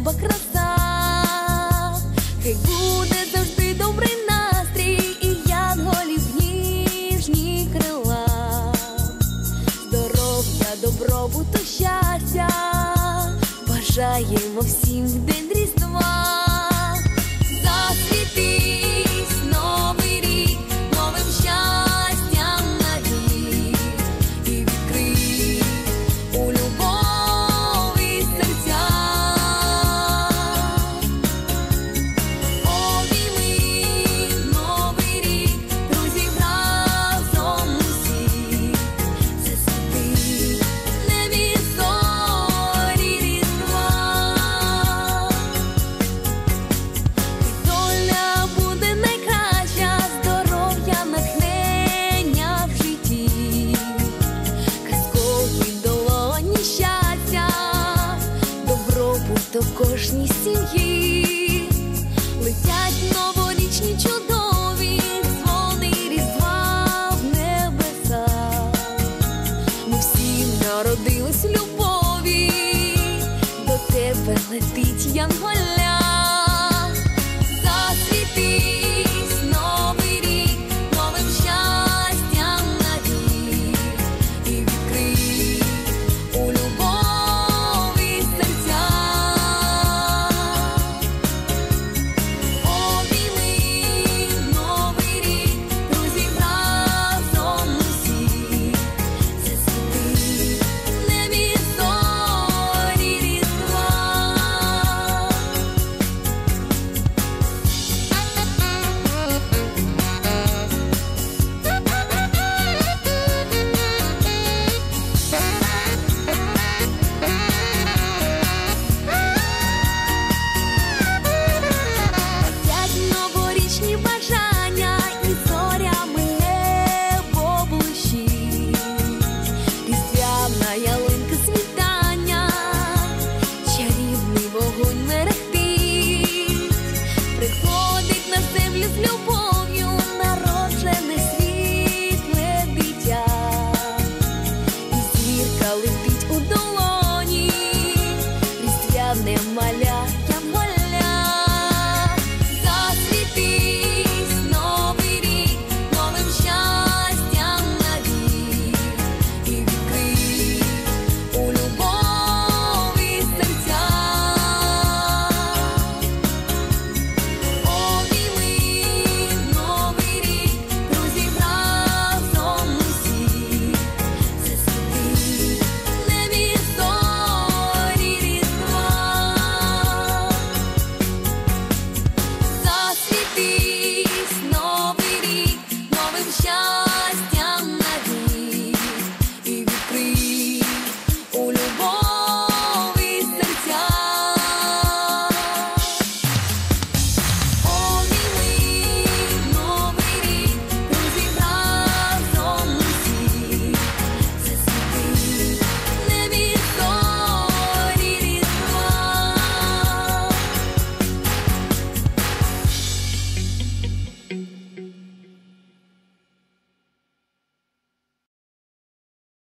неба краса, хай буде завжди добрий настрій і янголів ніжні крила, здоров'я, добробуту, щастя, бажаємо всім в день Різдва. В любові, до тебе летить янголя. п'яним малям.